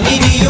你的。